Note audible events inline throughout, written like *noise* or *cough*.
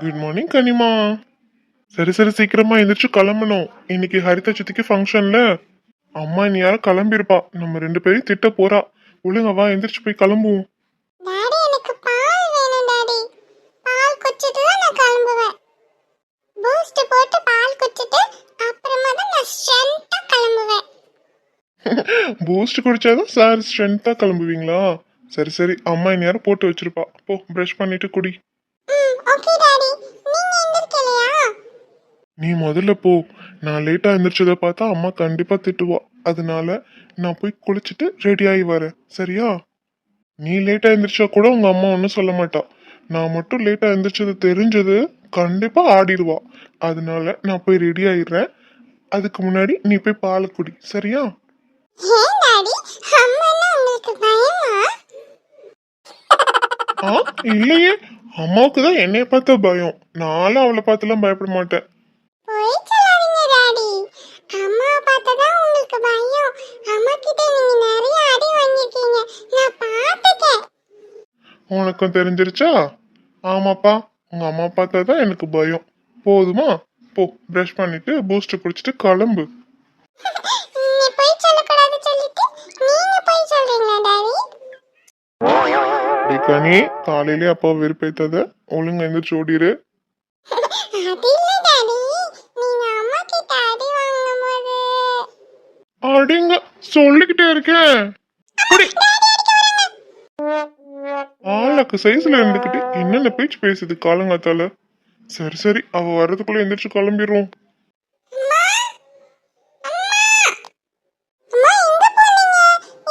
Good morning கனிமா சரி சரி சீக்கிரமா எந்திரிச்சு கிளம்பணும். இன்னைக்கு ஹரிதா சித்திக்கு ஃபங்க்ஷன்ல அம்மா நீ யாரும் கிளம்பியிருப்பா. நம்ம ரெண்டு பேரும் திட்ட போறா. ஒழுங்கா வா எந்திரிச்சு போய் கிளம்புவோம். டாடி எனக்கு பால் வேணும் டாடி. பால் குடிச்சிட்டு தான் நான் கிளம்புவேன். பூஸ்ட் போட்டு பால் குடிச்சிட்டு அப்புறமா தான் நான் ஸ்ட்ரென்த்தா கிளம்புவேன். Boost குடிச்சாதான் sir ஸ்ட்ரென்த்தா கிளம்புவீங்களா? சரி சரி அம்மா இனி யாரும் போட்டு வச்சிருப்பா. போ ப்ரஷ் பண்ணிட்டு குடி ம் ஓகே டாடி நீங்க எந்திரிக்கலையா நீ முதல்ல போ. நான் லேட்டா எந்திரிச்சதை பார்த்தா அம்மா கண்டிப்பா திட்டுவா. அதனால நான் போய் குளிச்சுட்டு ரெடி ஆகி வரேன். சரியா? நீ லேட்டா எந்திரிச்சா கூட உங்க அம்மா ஒன்றும் சொல்ல மாட்டா. நான் மட்டும் லேட்டா எந்திரிச்சது தெரிஞ்சது கண்டிப்பா ஆடிடுவா. அதனால நான் போய் ரெடி ஆயிடுறேன். அதுக்கு முன்னாடி நீ போய் பால் குடி. சரியா? இல்லையே. அம்மாவுக்கு தான் என்னைய பார்த்தா பயம். நானும் அவளை பார்த்துலாம் பயப்பட மாட்டேன். போய் சொல்லாதீங்க டாடி. அம்மா பார்த்தா உங்களுக்கு பயம். அம்மா கிட்ட நீங்க நிறைய அடி வாங்கிருக்கீங்க நான் பார்த்துட்டேன். உனக்கும் தெரிஞ்சிருச்சா? ஆமாப்பா. உங்க அம்மா பார்த்தா தான் எனக்கு பயம். போதுமா? போ ப்ரஷ் பண்ணிட்டு பூஸ்ட் குடிச்சிட்டு கிளம்பு. நீ போய் சொல்லக்கூடாது சொல்லிட்டு நீங்க போய் சொல்றீங்களா டாடி? கனி காலையிலே அப்பா வெறுப்பேத்தாத ஒழுங்கா எந்திரிச்சு ஓடிரு. அடிங்க சொல்லிக்கிட்டே இருக்கேன் ஆளுக்கு சைஸ்ல இருந்துக்கிட்டு என்னென்ன பேச்சு பேசுது காலங்காத்தால? சரி சரி அவ வர்றதுக்குள்ள எந்திரிச்சு கிளம்பிடுவோம் அம்மா எங்க போனீங்க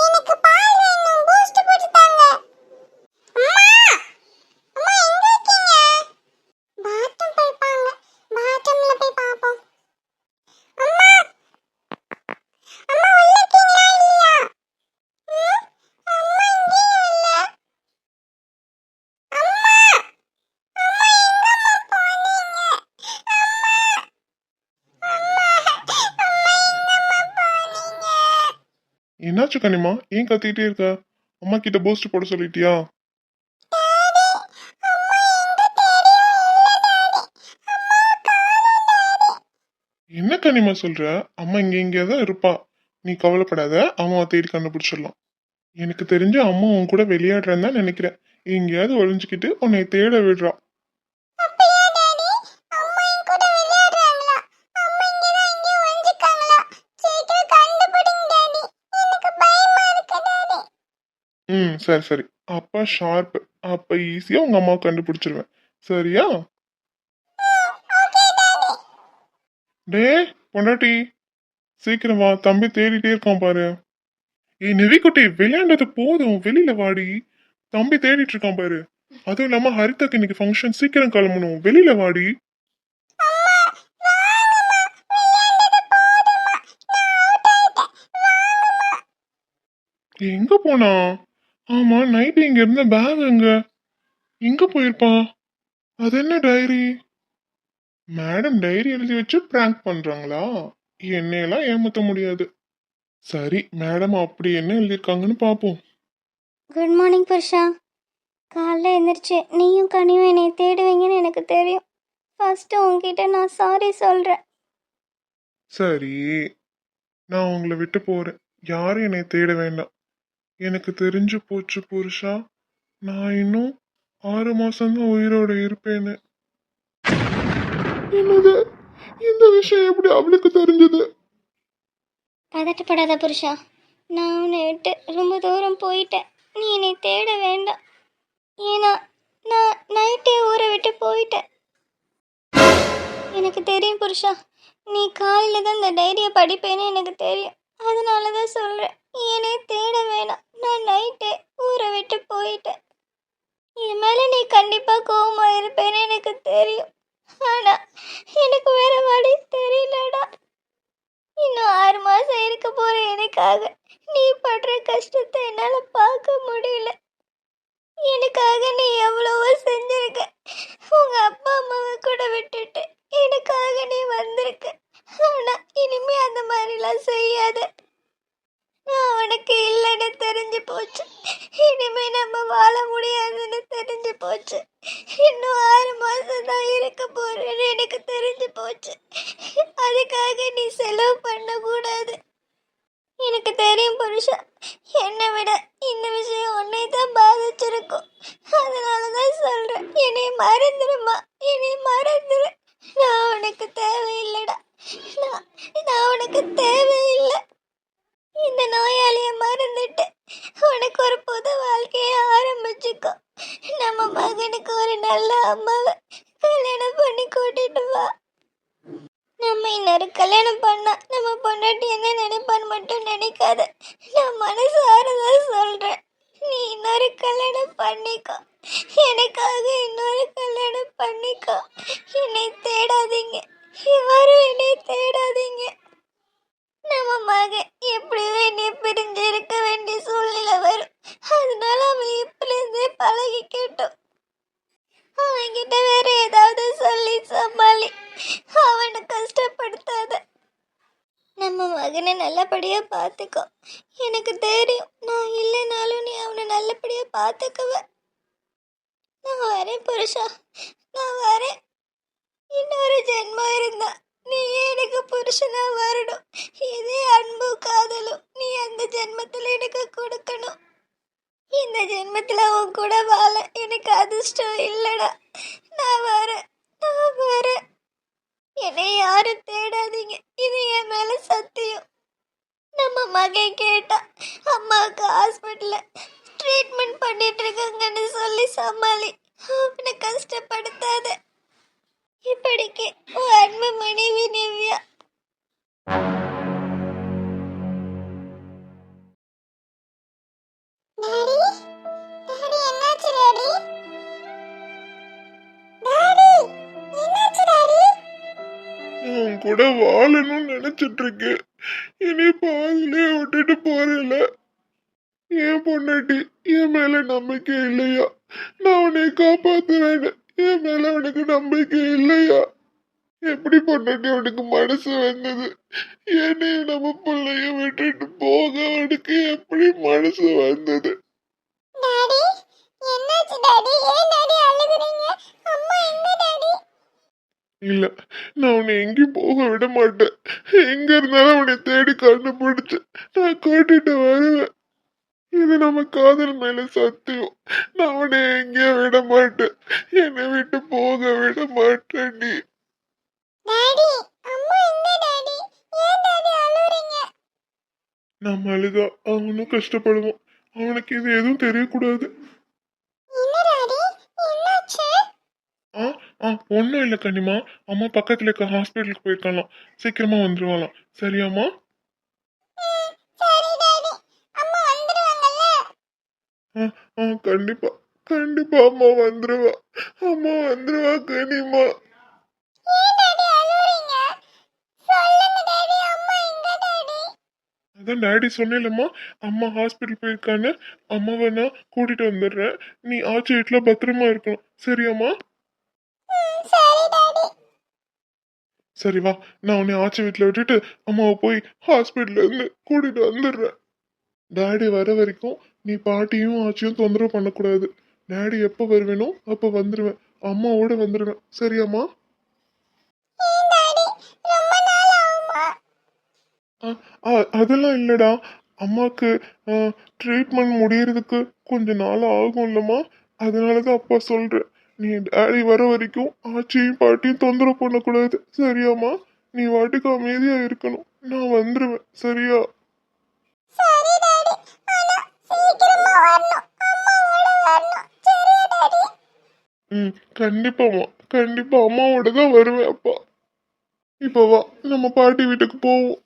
எனக்கு பால் வேணும் பூஸ்ட் போட்டு தாங்க அம்மா அம்மா எங்க இருக்கீங்க பாத்ரூம் போய்ப்பாங்க பாத்ரூம்ல போய் பாப்போம் அம்மா அம்மா உள்ள இருக்கீங்களா இல்லையா ம்? அம்மா இங்கேயும் இல்ல அம்மா அம்மா எங்கம்மா போனீங்க அம்மா அம்மா அம்மா எங்கம்மா போனீங்க என்னாச்சு கனிமா? ஏன் கத்திக்கிட்டே இருக்க? அம்மா கிட்ட பூஸ்ட் போட சொல்லிட்டியா? என்ன கனிமா சொல்ற? அம்மா இங்க இங்கேயே தான் இருப்பா. நீ கவலைப்படாத அம்மாவை தேடி கண்டுபிடிச்சிடலாம். எனக்கு தெரிஞ்சு அம்மா உன் கூட விளையாடுறேன்னு தான் நினைக்கிறேன். எங்கேயாவது ஒளிஞ்சுக்கிட்டு உன்னை தேட விடுறா. சரி சரி. அப்பா ஷார்ப் அப்ப ஈஸியா உங்க அம்மாவை கண்டுபிடிச்சிருவேன். சரியா? டே பொண்டாட்டி. சீக்கிரம் வா தம்பி தேடிட்டே இருக்கான் பாரு. ஏ நிவிக்குட்டி விளையாண்டது போதும். வெளியில வாடி. தம்பி தேடிட்டு இருக்கான் பாரு. அதுவும் இல்லாம ஹரிதாக்கு இன்னைக்கு ஃபங்க்ஷன் சீக்கிரம் கிளம்பணும். வெளியில வாடி. எங்க போனா? ஆமா நைட் இங்க இருந்த பேக் எங்க எங்க போயிருப்பான். அது என்ன டைரி மேடம் டைரி எழுதி வச்சு பிராங்க் பண்றாங்களா? என்னையெல்லாம் ஏமாத்த முடியாது. சரி மேடம் அப்படி என்ன எழுதியிருக்காங்கன்னு பாப்போம். குட் மார்னிங் புருஷா. காலைல எந்திரிச்சு நீயும் கனியும் என்னை தேடுவீங்கன்னு எனக்கு தெரியும். ஃபர்ஸ்ட்டு உங்ககிட்ட நான் சாரி சொல்கிறேன் சரி நான் உங்களை விட்டு போறேன். யாரும் என்னை தேட வேண்டாம். எனக்கு தெரிஞ்சு போச்சு புருஷா. நான் இன்னும் ஆறு மாசம்தான் உயிரோட இருப்பேன்னு. என்னது? இந்த விஷயம் எப்படி அவளுக்கு தெரிஞ்சது? பதட்டப்படாத புருஷா. நான் உன்னை விட்டு ரொம்ப தூரம் போயிட்டேன். நீ என்னை தேட வேண்டாம். ஏன்னா நான் நைட்டே ஊரை விட்டு போயிட்டேன். எனக்கு தெரியும் புருஷா. நீ காலையில் தான் இந்த டைரியை படிப்பேன்னு எனக்கு தெரியும். அதனால தான் சொல்கிறேன் என்னை தேட வேணாம். நான் நைட்டு ஊரை விட்டு போயிட்டேன். என் மேலே நீ கண்டிப்பாக கோவமாக இருப்பேன்னு எனக்கு தெரியும். ஆனால் எனக்கு வேற வழி தெரியலடா. இன்னும் ஆறு மாதம் இருக்க போகிற எனக்காக நீ படுற கஷ்டத்தை என்னால் பார்க்க முடியல. எனக்காக நீ எவ்வளவோ செஞ்சிருக்க. உங்க அப்பா அம்மாவை கூட விட்டுட்டு எனக்காக நீ வந்திருக்க. ஆனா இனிமே அந்த மாதிரிலாம் செய்யாத. நான் உனக்கு போச்சு. இனிமே நம்ம வாழ முடியாதுன்னு தெரிஞ்சு போச்சு. இன்னும் ஆறு மாதம் தான் இருக்க போறேன்னு எனக்கு தெரிஞ்சு போச்சு. அதுக்காக நீ செலவு பண்ணக்கூடாது. எனக்கு தெரியும் புருஷா. என்னை விட இந்த விஷயம் உன்னை தான் பாதிச்சிருக்கும். அதனால தான் சொல்கிறேன் என்னை மறந்துடுமா என்னை மறந்துடு நான் உனக்கு தேவையில்லைடா. நான் நான் உனக்கு தேவையில்லை. இந்த நோயாளிய மறந்துட்டு உனக்கு ஒரு புது வாழ்க்கையை ஆரம்பிச்சுக்கோ. நம்ம மகனுக்கு ஒரு நல்ல அம்மாவை கல்யாணம் பண்ணி கூட்டிட்டு வா. நம்ம இன்னொரு கல்யாணம் பண்ணா நம்ம பொண்டாட்டி என்ன நினைப்பான்னு மட்டும் நினைக்காத. நான் மனசு ஆறுதான் சொல்றேன். நீ இன்னொரு கல்யாணம் பண்ணிக்கோ. எனக்காக இன்னொரு கல்யாணம் பண்ணிக்கோ. என்னை தேடாதீங்க. யாரும் என்னை தேடாதீங்க? நம்ம மகன் எப்படியோ என்னை பிரிஞ்சு இருக்க வேண்டிய சூழ்நிலை வரும். அதனால அவன் இப்பலேருந்தே பழகிக்கட்டும். அவன்கிட்ட வேற ஏதாவது சொல்லி சமாளி. அவனை கஷ்டப்படுத்தாத. நம்ம மகனை நல்லபடியா பார்த்துக்கோ எனக்கு தெரியும் நான் இல்லைனாலும் நீ அவனை நல்லபடியா பார்த்துக்குவ நான் வரேன் புருஷா. நான் வரேன். இன்னொரு ஜென்மம் இருந்தா நீ எனக்கு புருஷனா வரணும். உன் கூட வாழணும்னு நினைச்சிட்டு இருக்கேன் இனி பாதிலே விட்டுட்டு போறல. ஏன் பொண்டாட்டி என் மேல நம்பிக்கை இல்லையா? நான் உன்னை காப்பாத்துறேன்னு என் மேல உனக்கு நம்பிக்கை இல்லையா? எப்படி பொண்டாட்டி உனக்கு மனசு வந்தது? என்னையும் நம்ம பிள்ளைய விட்டுட்டு போக உனக்கு எப்படி மனசு வந்தது? டாடி என்னாச்சு டாடி? ஏன் டாடி அழுகுறீங்க? அம்மா எங்க டாடி? இல்ல நான் உன்னை எங்கேயும் போக விட மாட்டேன். எங்க இருந்தாலும் உன்னை தேடி கண்டுபிடிச்சு நான் கூட்டிட்டு வருவேன் இது நம்ம காதல் மேல சத்தியம். நான் உன்னை எங்கேயும் விட மாட்டேன். என்னை விட்டு போக விட மாட்டேன் நீ. நம்ம அழுதா அவனும் கஷ்டப்படுவான். அவனுக்கு இது எதுவும் தெரியக்கூடாது என்ன டாடி என்னாச்சு ஆ ஆ ஒன்றும் இல்லை கண்ணிமா அம்மா பக்கத்துல இருக்க ஹாஸ்பிட்டலுக்கு போயிருக்கலாம் சீக்கிரமா வந்துருவாளாம். சரியாம்மா? ஆ ஆ கண்டிப்பா கண்டிப்பா அம்மா வந்துருவா. அம்மா வந்துருவா கனிமா. அதான் டாடி சொன்னேன்லம்மா. அம்மா ஹாஸ்பிட்டல் போயிருக்கான்னு. அம்மாவை நான் கூட்டிட்டு வந்துடுறேன். நீ ஆச்சி வீட்டில் பத்திரமா இருக்கணும் சரியாம்மா ம், சரி டாடி சரி வா நான் உன்னை ஆச்சி வீட்டில் விட்டுட்டு அம்மாவை போய் ஹாஸ்பிட்டல்ல இருந்து கூட்டிட்டு வந்துடுறேன். டாடி வர வரைக்கும் நீ பாட்டியும் ஆச்சியும் தொந்தரவு பண்ணக்கூடாது. டாடி எப்போ வருவேனோ அப்போ வந்துடுவேன் அம்மாவோட வந்துடுவேன் சரியாம்மா? அதெல்லாம் இல்லடா. அம்மாக்கு ட்ரீட்மெண்ட் முடியறதுக்கு கொஞ்ச நாள் ஆகும் இல்லம்மா அதனால தான் அப்பா சொல்றேன். நீ டாடி வர வரைக்கும் ஆச்சியும் பாட்டியும் தொந்தரவு பண்ணக்கூடாது. சரியாம்மா? நீ வாட்டுக்கு அமைதியா இருக்கணும். நான் வந்துடுவேன் சரியா? ம் கண்டிப்பாம்மா. கண்டிப்பா அம்மாவோட தான் வருவேன் அப்பா. இப்போ வா. நம்ம பாட்டி வீட்டுக்கு போவோம்.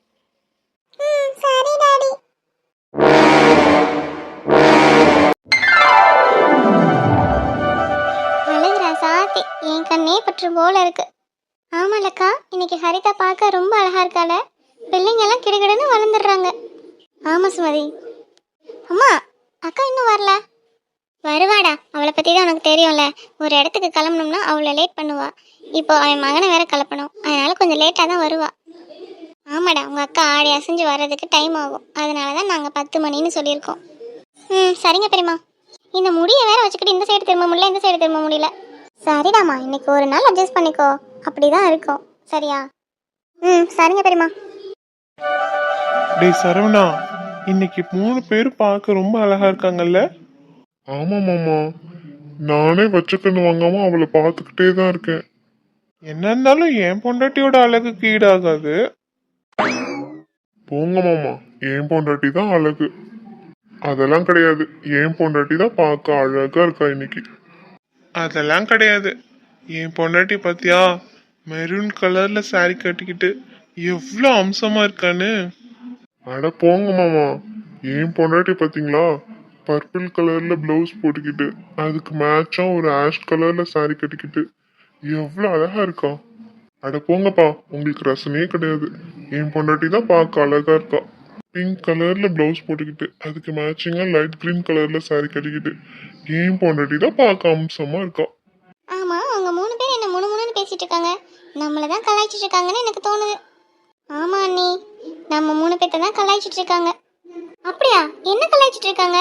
பாட்டி என் கண்ணே பற்று போல இருக்கு. ஆமாலக்கா இன்னைக்கு ஹரிதா பார்க்க ரொம்ப அழகா இருக்காள. பிள்ளைங்க எல்லாம் கிடுகிடுன்னு வளர்ந்துடுறாங்க. ஆமா சுமதி. அம்மா அக்கா இன்னும் வரல. வருவாடா. அவளை பத்தி தான் உனக்கு தெரியும்ல. ஒரு இடத்துக்கு கிளம்பணும்னா அவளை லேட் பண்ணுவா. இப்போ அவன் மகனை வேற கிளப்பணும். அதனால கொஞ்சம் லேட்டாக தான் வருவா. ஆமாடா உங்கள் அக்கா ஆடி அசைஞ்சு வர்றதுக்கு டைம் ஆகும். அதனால தான் நாங்கள் பத்து மணின்னு சொல்லியிருக்கோம். ம் சரிங்க பெரியம்மா. இந்த முடியை வேற வச்சுக்கிட்டு இந்த சைடு திரும்ப முடியல இந்த சைடு திரும்ப முடியல. சரிடாம்மா இன்னைக்கு ஒரு நாள் அட்ஜஸ்ட் பண்ணிக்கோ. அப்படிதான் இருக்கும். சரியா? ம் சரிங்க பெரியம்மா. டேய் சரவணா இன்னைக்கு மூணு பேர் பார்க்க ரொம்ப அழகா இருக்காங்கல்ல? ஆமா மாமா. நானே வச்சக்கண்ணு வாங்காம அவளை பார்த்துக்கிட்டே தான் இருக்கேன். என்ன இருந்தாலும் என் பொண்டாட்டியோட அழகுக்கு ஈடாகாது போங்க மாமா. என் பொண்டாட்டி தான் அழகு. அதெல்லாம் கிடையாது. என் பொண்டாட்டி தான் பார்க்க அழகா இருக்கா இன்னைக்கு. அதெல்லாம் கிடையாது. என் பொண்டாட்டி பார்த்தியா மெரூன் கலர்ல சாரி கட்டிக்கிட்டு எவ்வளோ அம்சமா இருக்கான்னு. அட போங்க மாமா. என் பொண்டாட்டி பார்த்தீங்களா பர்பிள் கலர்ல பிளவுஸ் போட்டுக்கிட்டு அதுக்கு மேட்சா ஒரு ஆஷ் கலர்ல சாரி கட்டிக்கிட்டு எவ்வளோ அழகா இருக்கா. அட போங்கப்பா உங்களுக்கு ரசனையே கிடையாது. என் பொண்டாட்டி தான் பார்க்க அழகா இருக்கா. பிங்க் கலர்ல பிளவுஸ் போட்டுக்கிட்டு அதுக்கு மேட்சிங்கா லைட் கிரீன் கலர்ல சாரி கட்டிக்கிட்டு என் பொண்டாட்டி தான் பார்க்க அம்சமா இருக்கா? ஆமா அவங்க மூணு பேர் என்ன முணு முணுன்னு பேசிட்டு இருக்காங்க. நம்மள தான் கலாய்ச்சிட்டு இருக்காங்கன்னு எனக்கு தோணுது. ஆமா அண்ணி. நம்ம மூணு பேர்த்த தான் கலாய்ச்சிட்டு இருக்காங்க. அப்படியா? என்ன கலாய்ச்சிட்டு இருக்காங்க?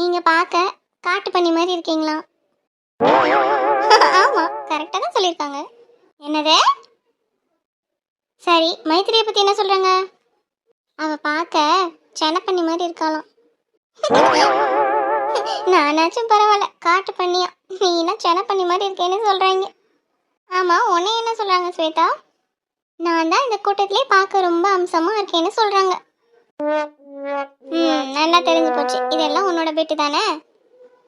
நீங்க பார்க்க காட்டு பண்ணி மாதிரி இருக்கீங்களா? ஆமா கரெக்டா தான் சொல்லியிருக்காங்க. என்னது? சரி மைத்திரியை பத்தி என்ன சொல்றாங்க? அவ பார்க்க செனப்பண்ணி மாதிரி இருக்காளாம். நானாச்சும் பரவாயில்ல. காட்டு பண்ணியா. நீனா சென பண்ணி மாதிரி இருக்கேன்னு சொல்கிறாங்க ஆமாம் உன்னை என்ன சொல்கிறாங்க ஸ்வேதா? நான் தான் இந்த கூட்டத்திலே பார்க்க ரொம்ப அம்சமாக இருக்கேன்னு சொல்கிறாங்க ம் நல்லா தெரிஞ்சு போச்சு. இதெல்லாம் உன்னோட பேட்டு தானே?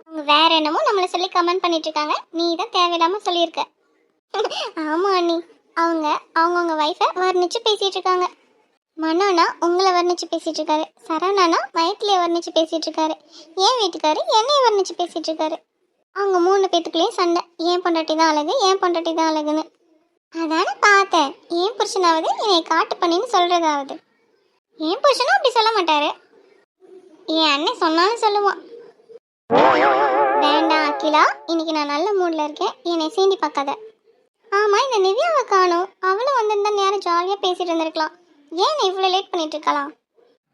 அவங்க வேற என்னமோ நம்மளை சொல்லி கமெண்ட் பண்ணிட்டு இருக்காங்க. நீ தான் தேவையில்லாமல் சொல்லியிருக்க. ஆமாம் அண்ணி. அவங்க அவங்கவுங்க ஒய்ஃபை வர்ணிச்சு பேசிகிட்டு இருக்காங்க. மனோனா உங்களை வர்ணிச்சு பேசிட்டு இருக்காரு சரவணானா மைத்திலியை வர்ணிச்சு பேசிட்டு இருக்காரு என் வீட்டுக்காரு என்னைய வர்ணிச்சு பேசிட்டு இருக்காரு அவங்க மூணு பேத்துக்குள்ளேயும் சண்டை. ஏன் பொண்டாட்டி தான் அழகு ஏன் பொண்டாட்டி தான் அழகுன்னு. அதான பார்த்தேன். ஏன் புருஷனாவது என்னை காட்டு பண்ணின்னு சொல்றதாவது. ஏன் புருஷனும் அப்படி சொல்ல மாட்டாரு. என் அண்ணன் சொன்னாலும் சொல்லுவான். வேண்டாம் அகிலா இன்னைக்கு நான் நல்ல மூட்ல இருக்கேன். என்னை சீண்டி பார்க்காத. ஆமா இந்த நிவ்யாவை காணும். அவளும் வந்திருந்தா நேரம் ஜாலியா பேசிட்டு இருந்திருக்கலாம். ஏன் இவ்வளோ லேட் பண்ணிட்டு இருக்கலாம்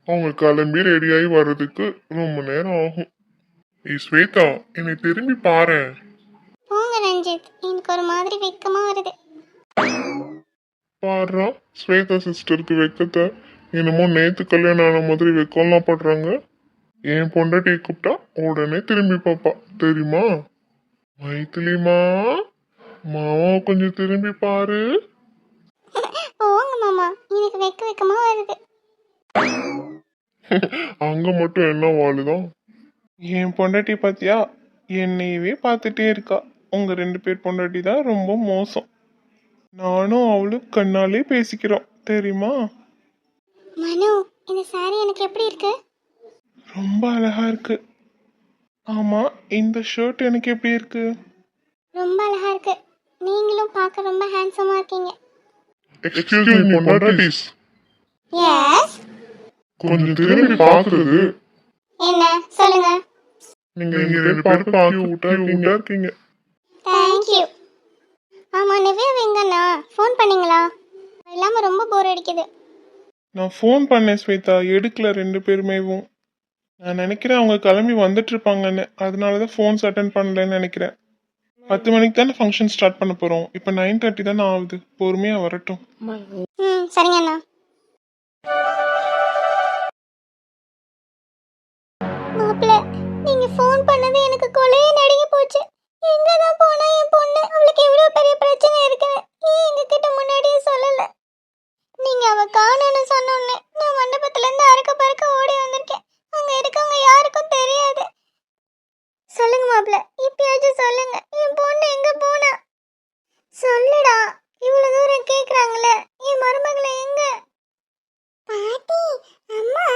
அவங்க கிளம்பி ரெடியாகி வர்றதுக்கு ரொம்ப நேரம் ஆகும். ஏய் ஸ்வேதா என்னை திரும்பி பாரேன் போங்க ரஞ்சித் எனக்கு ஒரு மாதிரி வெக்கமா வருது. பாடுறா ஸ்வேதா சிஸ்டருக்கு வெக்கத்தை. என்னமோ நேத்து கல்யாணம் ஆன மாதிரி வெக்கம்லாம் படுறாங்க. என் பொண்டாட்டியை கூப்பிட்டா உடனே திரும்பி பாப்பா. தெரியுமா? மைத்திலிமா மாமா கொஞ்சம் திரும்பி பாரு. எனக்கு வெக்க வெக்கமா வருது. *laughs* அங்க மட்டும் என்ன வாழுதான் என் பொண்டாட்டி பாத்தியா? என்னையவே பார்த்துட்டே இருக்கா. உங்க ரெண்டு பேர் பொண்டாட்டி தான் ரொம்ப மோசம். நானும் அவளும் கண்ணாலே பேசிக்கிறோம். தெரியுமா? மனு இந்த சாரி எனக்கு எப்படி இருக்கு? ரொம்ப அழகா இருக்கு. ஆமா இந்த ஷர்ட் எனக்கு எப்படி இருக்கு? ரொம்ப அழகா இருக்கு. நீங்களும் பார்க்க ரொம்ப ஹேண்ட்ஸமா இருக்கீங்க. எக்ஸ்கியூஸ் மீ பொண்டாட்டிஸ் எஸ் கொஞ்சம் திரும்பி பாக்குறது என்ன? சொல்லுங்க. நீங்க இங்க ரெண்டு பேரும் பாக்கி விட்டா இருக்கீங்க. தேங்க் யூ ஆமா நிவ்யா வெங்கண்ணா ஃபோன் பண்ணீங்களா? இல்லாம ரொம்ப போர் அடிக்குது. நான் ஃபோன் பண்ணேன் ஸ்வேதா. எடுக்கல ரெண்டு பேருமேவும் நான் நினைக்கிறேன் அவங்க கிளம்பி வந்துட்டு இருப்பாங்கன்னு. அதனால தான் ஃபோன்ஸ் அட்டன் பண்ணலன்னு நினைக்கிறேன். பத்து மணிக்கு தானே ஃபங்க்ஷன் ஸ்டார்ட் பண்ண போகிறோம் இப்போ நைன் தேர்ட்டி தானே ஆகுது. பொறுமையாக வரட்டும். ம் சரிங்க அண்ணா. மாப்பிள்ள நீங்க ஃபோன் பண்ணது எனக்கு கொலையே நடுங்கி போச்சு. எங்க தான் போனா என் பொண்ணு? அவளுக்கு எவ்வளவு பெரிய பிரச்சனை இருக்குன்னு ஏன் எங்க கிட்ட முன்னாடியே சொல்லல? நீங்க அவ காணும்னு சொன்னோன்னே நான் மண்டபத்துல இருந்து அறுக்க பறக்க ஓடி வந்திருக்கேன். அங்க இருக்கவங்க யாருக்கும் தெரியாது. சொல்லுங்க மாப்பிள்ள இப்பயாச்சும் சொல்லுங்க. என் சொல்லுடா. இவ்வளவு தூரம் கேக்குறாங்களே என் மருமகளை எங்க? பாட்டி அம்மா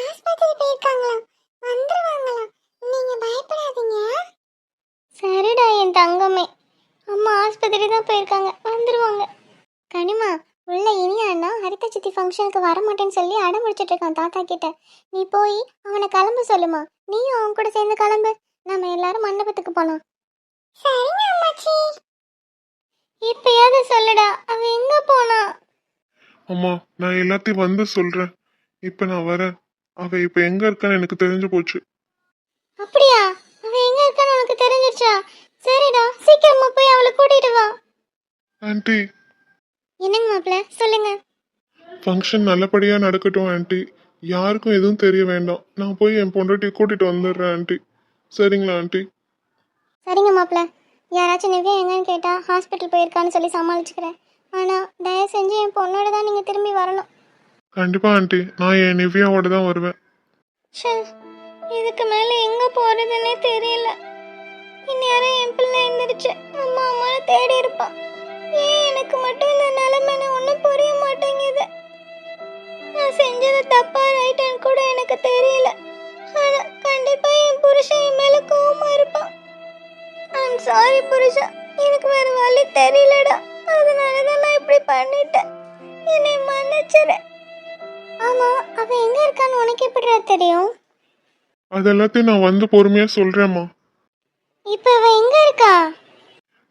ஆஸ்பத்திரி போயிருக்காங்களாம். வந்துருவாங்களாம். நீங்க பயப்படாதீங்க. சரிடா என் தங்கமே. அம்மா ஆஸ்பத்திரி தான் போயிருக்காங்க. வந்துருவாங்க. கனிமா உள்ள இனியா அண்ணா ஹரிதா சித்தி ஃபங்க்ஷனுக்கு வர மாட்டேன்னு சொல்லி அடம் முடிச்சிட்டு இருக்கான் தாத்தா கிட்ட. நீ போய் அவனை கிளம்ப சொல்லுமா. நீயும் அவன் கூட சேர்ந்து கிளம்பு. நம்ம எல்லாரும் மண்டபத்துக்கு போலாம். சரிங்க அம்மாச்சி. இப்பயாவது சொல்லுடா. அவன் எங்க போனா? அம்மா நான் எல்லாத்தையும் வந்து சொல்கிறேன் இப்போ நான் வரேன். அவ இப்போ எங்கே இருக்கான்னு எனக்கு தெரிஞ்சு போச்சு. அப்படியா? அவன் எங்க இருக்கான்னு உனக்கு தெரிஞ்சிருச்சா? சரிடா சீக்கிரமா போய் அவளை கூட்டிட்டு வா. ஆன்ட்டி என்னங்க மாப்பிள்ள? சொல்லுங்க. ஃபங்க்ஷன் நல்லபடியா நடக்கட்டும் ஆன்ட்டி யாருக்கும் எதுவும் தெரிய வேண்டாம். நான் போய் என் பொண்டாட்டியை கூட்டிட்டு வந்துடுறேன் ஆன்ட்டி சரிங்களா ஆன்ட்டி சரிங்க மாப்பிள்ள. யாராச்சும் நிவ்யா எங்கன்னு கேட்டா ஹாஸ்பிட்டல் போயிருக்கான்னு சொல்லி சமாளிச்சுக்கிறேன். ஆனா தயவு செஞ்சு என் பொண்ணோட தான் நீங்க திரும்பி வரணும். கண்டிப்பா ஆன்ட்டி நான் என் நிவ்யாவோட தான் வருவேன். ச்சே இதுக்கு மேலே எங்கே போகிறதுன்னே தெரியல. இந்நேரம் என் பிள்ளை எந்திரிச்சு அம்மா அம்மாவை தேடி இருப்பான் ஏன் எனக்கு மட்டும் இந்த நிலைமைன்னு ஒன்றும் புரிய மாட்டேங்குது. நான் செஞ்சது தப்பா ரைட்டான்னு கூட எனக்கு தெரியல. ஆனால் கண்டிப்பாக சாரி புருஷா. எனக்கு வேறு வழி தெரியலடா. அதனால தான் நான் இப்படி பண்ணிட்டேன். என்னை மன்னிச்சிரு. ஆமா அவ எங்க இருக்கான்னு உனக்கு எப்படிடா தெரியும்? அது எல்லாத்தையும் நான் வந்து பொறுமையா சொல்றேம்மா. இப்ப அவ எங்க இருக்கா?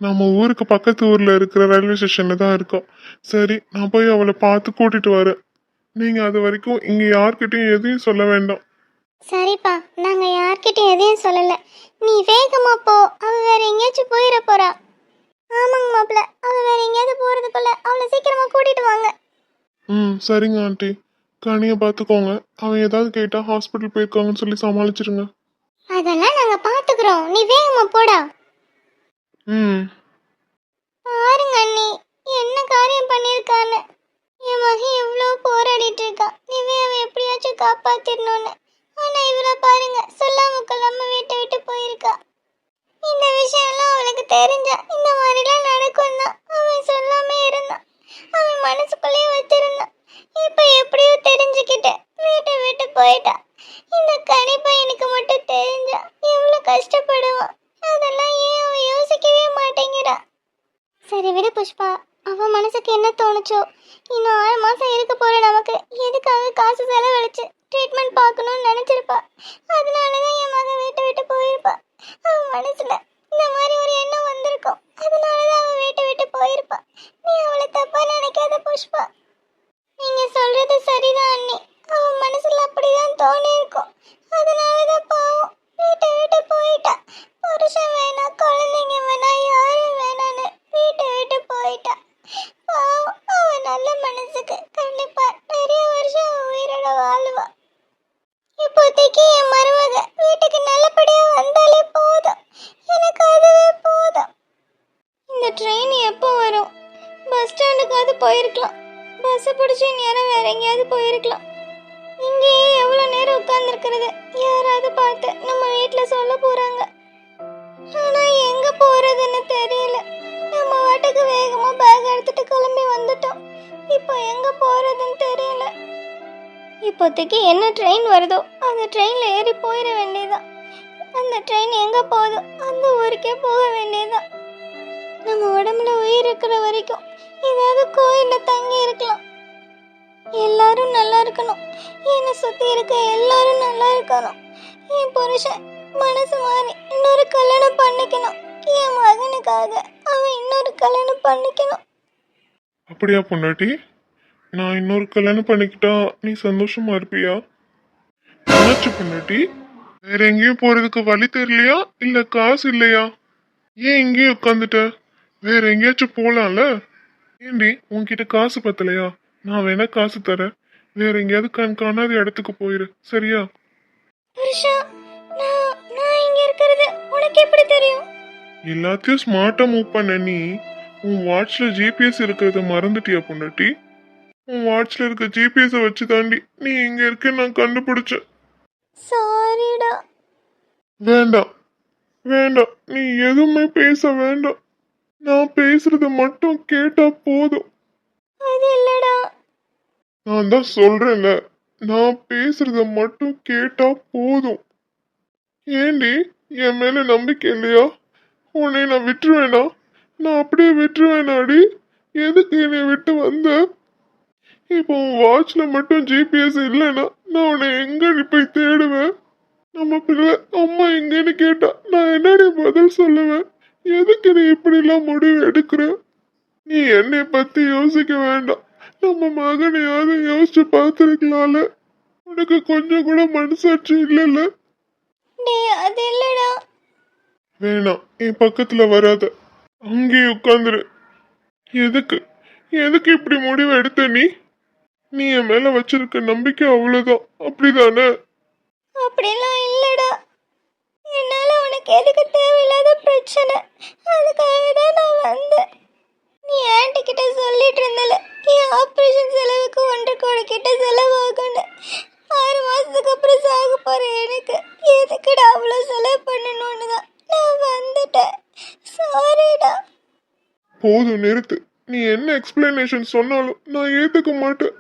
நம்ம ஊருக்கு பக்கத்து ஊர்ல இருக்கிற ரயில்வே ஸ்டேஷன்ல தான் இருக்கோம் சரி நான் போய் அவளை பார்த்து கூட்டிட்டு வரேன். நீங்க அது வரைக்கும் இங்க யார்கிட்டயும் எதையும் சொல்ல வேண்டாம். சரிப்பா நாங்க யார்கிட்டயும் எதையும் சொல்லல. நீ வேகமா போ. அவ வேற எங்கேயாச்சும் போயிட போறா. ஆமாங்க மாப்பிள்ள அவ வேற எங்கேயாவது போறதுக்குள்ள அவளை சீக்கிரமா கூட்டிட்டு வாங்க. ம் சரிங்க ஆண்டி. கனியை பார்த்துக்கோங்க. அவன் ஏதாவது கேட்டா ஹாஸ்பிட்டல் போயிருக்காங்கன்னு சொல்லி சமாளிச்சிருங்க. அதெல்லாம் நாங்க பாத்துக்கிறோம் நீ வேகமா போடா. ம். பாருங்க அண்ணி என்ன காரியம் பண்ணிருக்கான்னு என் மகன் எவ்வளோ போராடிட்டு இருக்கா. நிவேவை எப்படியாச்சும் காப்பாத்திடணும்னு. ஆனா இவரை பாருங்க சொல்லாம கொள்ளாம வீட்டை விட்டு போயிருக்கா. இந்த விஷயம்லாம் அவளுக்கு தெரிஞ்சா இந்த மாதிரிலாம் நடக்கும் தான் அவன் சொல்லாம இருந்தான். அவன் மனசுக்குள்ளேயே வச்சிருந்தான். இப்ப எப்படியோ தெரிஞ்சுக்கிட்டு வீட்டை விட்டு போயிட்டா. இந்த கனி பையனுக்கு மட்டும் தெரிஞ்சா எவ்வளவு கஷ்டப்படுவான். அதெல்லாம் ஏன் அவன் யோசிக்கவே மாட்டேங்கிறா. சரி விடு புஷ்பா அவ மனசுக்கு என்ன தோணுச்சோ? இன்னும் ஆறு மாசம் இருக்க போற நமக்கு எதுக்காக காசு செலவழிச்சு ட்ரீட்மெண்ட் பார்க்கணும்னு அதனால தான் என் மகன் வீட்டை விட்டு போயிருப்பா. அவன் மனசில் இந்த மாதிரி ஒரு எண்ணம் வந்திருக்கும். அதனால தான் அவன் வீட்டை விட்டு போயிருப்பா. நீ அவளை தப்பாக நினைக்காத புஷ்பா. நீங்கள் சொல்கிறது சரிதான் அண்ணி. அவன் மனசில் அப்படி தான் தோணி இருக்கும் அதனாலதான் பாவம். வீட்டை விட்டு போயிட்டா. புருஷன் வேணாம் குழந்தைங்க வேணாம் யாரும் வேணான்னு வீட்டை விட்டு போயிட்டா. பாவம். அவன் நல்ல மனசுக்கு கண்டிப்பா நிறைய வருஷம் அவன் உயிரோட வாழ்வா. இப்போதைக்கு என் மருமக வீட்டுக்கு நல்லபடியா வந்தாலே போதும். எனக்கு அதுவே போதும். இந்த ட்ரெயின் எப்போ வரும்? பஸ் ஸ்டாண்டுக்காவது போயிருக்கலாம். பஸ்ஸை பிடிச்சி நேரம் வேற எங்கேயாவது போயிருக்கலாம். இங்கேயே எவ்வளோ நேரம் உட்காந்துருக்கிறது யாராவது பார்த்து நம்ம வீட்டில் சொல்ல போகிறாங்க ஆனால் எங்கே போகிறதுன்னு தெரியல. நம்ம வாட்டுக்கு வேகமாக பேக் எடுத்துட்டு கிளம்பி வந்துட்டோம். இப்போ எங்கே போகிறதுன்னு தெரியல. இப்போதைக்கு என்ன ட்ரெயின் வருதோ அந்த ட்ரெயினில் ஏறி போயிட வேண்டியதான் அந்த ட்ரெயின் எங்கே போகுதோ அந்த ஊருக்கே போக வேண்டியதான் நம்ம உடம்புல உயிர் இருக்கிற வரைக்கும் ஏதாவது கோயிலில் தங்கி இருக்கலாம். எல்லாரும் நல்லா இருக்கணும். என்னை சுற்றி இருக்க எல்லாரும் நல்லா இருக்கணும். என் புருஷன் மனசு மாறி இன்னொரு கல்யாணம் பண்ணிக்கணும். என் மகனுக்காக அவன் இன்னொரு கல்யாணம் பண்ணிக்கணும். அப்படியா பொண்டாட்டி? நான் இன்னொரு கல்யாணம் பண்ணிக்கிட்டா நீ சந்தோஷமா இருப்பியா? என்னாச்சு பொண்டாட்டி? வேற எங்கேயும் போறதுக்கு வழி தெரியலையா? இல்ல காசு இல்லையா? ஏன் இங்கேயே உட்காந்துட்ட வேற எங்கேயாச்சும் போலாம்ல? ஏண்டி உன்கிட்ட காசு பத்தலையா? நான் வேணா காசு தரேன். வேற எங்கேயாவது கண் காணாத இடத்துக்கு போயிரு. சரியா? புருஷா நான் நான் இங்க இருக்கிறது உனக்கு எப்படி தெரியும்? எல்லாத்தையும் ஸ்மார்ட்டா மூவ் பண்ண நீ. உன் வாட்ச்ல ஜிபிஎஸ் இருக்கிறத மறந்துட்டியா பொண்டாட்டி? உன் வாட்ச்ல இருக்க ஜிபிஎஸ் வச்சு தாண்டி நீ இங்க இருக்க நான் கண்டுபிடிச்சேன். சாரிடா. வேண்டாம். வேண்டாம். நீ எதுவுமே பேச வேண்டாம். நான் பேசுறத மட்டும் கேட்டா போதும். அது இல்லடா. நான் தான் சொல்றேன்ல. நான் பேசுறத மட்டும் கேட்டா போதும். ஏண்டி? என் மேல நம்பிக்கை இல்லையா? உன்னை நான் விட்டுருவேனா? நான் அப்படியே விட்டுருவேனாடி? எதுக்கு என்னை விட்டு வந்த? இப்போ வாட்ச்ல மட்டும் ஜிபிஎஸ் இல்லைன்னா நான் உன்னை எங்க போய் தேடுவேன்? நம்ம பிள்ளை அம்மா எங்கன்னு கேட்டா நான் என்னடி பதில் சொல்லுவேன்? எதுக்கு நீ இப்படிலாம் முடிவு எடுக்கிற? நீ என்னை பத்தி யோசிக்க வேண்டாம். நம்ம மகனையாவது யோசிச்சு பார்த்துருக்கலாம்ல. உனக்கு கொஞ்சம் கூட மனசாட்சி இல்லைல்ல? வேணாம் என் பக்கத்துல வராத. அங்கேயே உட்காந்துரு. எதுக்கு? எதுக்கு இப்படி முடிவு எடுத்த நீ? நீ என் மேல வச்சிருக்க நம்பிக்கை அவ்வளவுதான். அப்படிதானே? அப்படிலாம் இல்லடா. என்னால உனக்கு எதுக்கு தேவையில்லாத பிரச்சனை? அதுக்காக தான் நான் வந்தேன். நீ ஆன்ட்டி கிட்ட சொல்லிட்டு இருந்தல என் ஆப்ரேஷன் செலவுக்கு ஒன்றரை கோடி கிட்ட செலவாகும்னு? ஆறு மாசத்துக்கு அப்புறம் சாக போற எனக்கு. எதுக்குடா அவ்வளோ செலவு பண்ணணும்னு தான்? நான் வந்துட்டேன். சாரிடா போதும் நிறுத்து. நீ என்ன எக்ஸ்பிளனேஷன் சொன்னாலும் நான் ஏத்துக்க மாட்டேன்.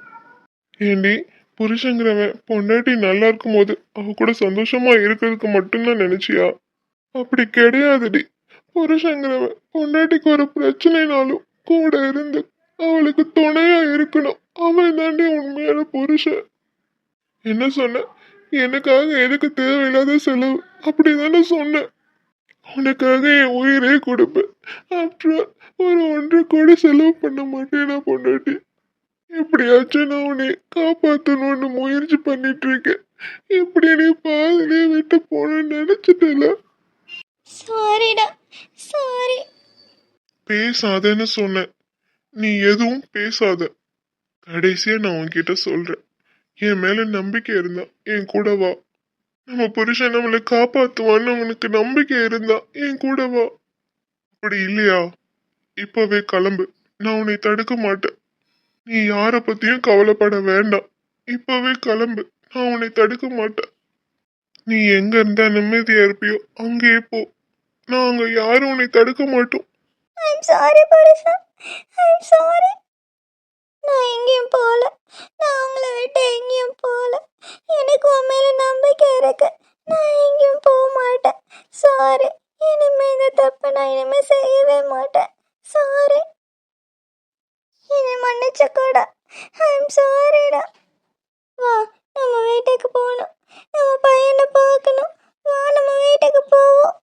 ஏண்டி? புருஷங்கிறவன் பொண்டாட்டி நல்லா இருக்கும் போது அவ கூட சந்தோஷமா இருக்கிறதுக்கு மட்டும்தான் நினைச்சியா? அப்படி கிடையாதுடி. புருஷங்கிறவன் பொண்டாட்டிக்கு ஒரு பிரச்சனைனாலும் கூட இருந்து அவளுக்கு துணையா இருக்கணும். அவன் தாண்டி உண்மையான புருஷன். என்ன சொன்ன? எனக்காக எதுக்கு தேவையில்லாத செலவு? அப்படிதானே சொன்னேன் உனக்காக என் உயிரே கொடுப்பேன். அப்புறம் ஒரு ஒன்று கூட செலவு பண்ண மாட்டேனா பொண்டாட்டி? எப்படியாச்சும் நான் உன்னை காப்பாற்றணும்னு முயற்சி பண்ணிட்டு இருக்கேன் இப்படி நீ பாதிலே விட்டு போகணும்னு நினைச்சிட்டல? சாரிடா சாரி பேசாதன்னு சொன்னேன். நீ எதுவும் பேசாத. கடைசியா நான் உன்கிட்ட சொல்றேன். என் மேல நம்பிக்கை இருந்தா என் கூட வா. நம்ம புருஷன் நம்மளை காப்பாத்துவான்னு உனக்கு நம்பிக்கை இருந்தா என் கூட வா. அப்படி இல்லையா? இப்பவே கிளம்பு. நான் உன்னை தடுக்க மாட்டேன். நீ யார பத்தியும் கவலைப்பட வேண்டாம். இப்பவே கிளம்பு. நான் உன்னை தடுக்க மாட்டேன். நீ எங்க இருந்தா நிம்மதியா இருப்பியோ அங்கேயே போ. நாங்க யாரும் உன்னை தடுக்க மாட்டோம். ஐம் சாரி புருஷா. ஐம் சாரி நான் எங்கேயும் போகல நான் உங்களை விட்டு எங்கேயும் போகல எனக்கு உன் மேல நம்பிக்கை இருக்கு. நான் எங்கேயும் போக மாட்டேன். சாரி இனிமே இந்த தப்பை நான் இனிமே செய்யவே மாட்டேன். சாரி என்னை மன்னிச்சுக்கூடா ஐம் சாரிடா வா நம்ம வீட்டுக்கு போகணும். நம்ம பையனை பார்க்கணும். வா நம்ம வீட்டுக்கு போவோம்.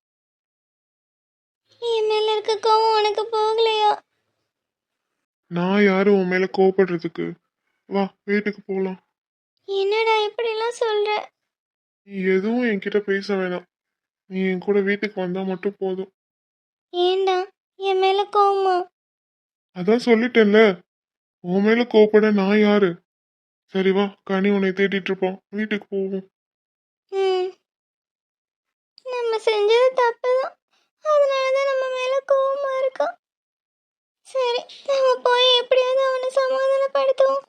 என் மேல இருக்க கோவம் உனக்கு போகலையா? நான் யாரும் உன் மேல கோவப்படுறதுக்கு? வா வீட்டுக்கு போலாம். என்னடா இப்படிலாம் சொல்ற? நீ எதுவும் என்கிட்ட பேச வேணாம். நீ என் கூட வீட்டுக்கு வந்தா மட்டும் போதும். ஏண்டா என் மேல கோவமா? அதான் சொல்லிட்டேன்ல. உன் மேல கோப்பட நான் யாரு? சரி வா கனி உன்னை தேடிட்டு இருப்போம். வீட்டுக்கு போவோம். நம்ம செஞ்சது தப்பு தான் அதனால தான் நம்ம மேல கோவமா இருக்கோம் சரி நம்ம போய் எப்படியாவது அவனை சமாதானப்படுத்துவோம்.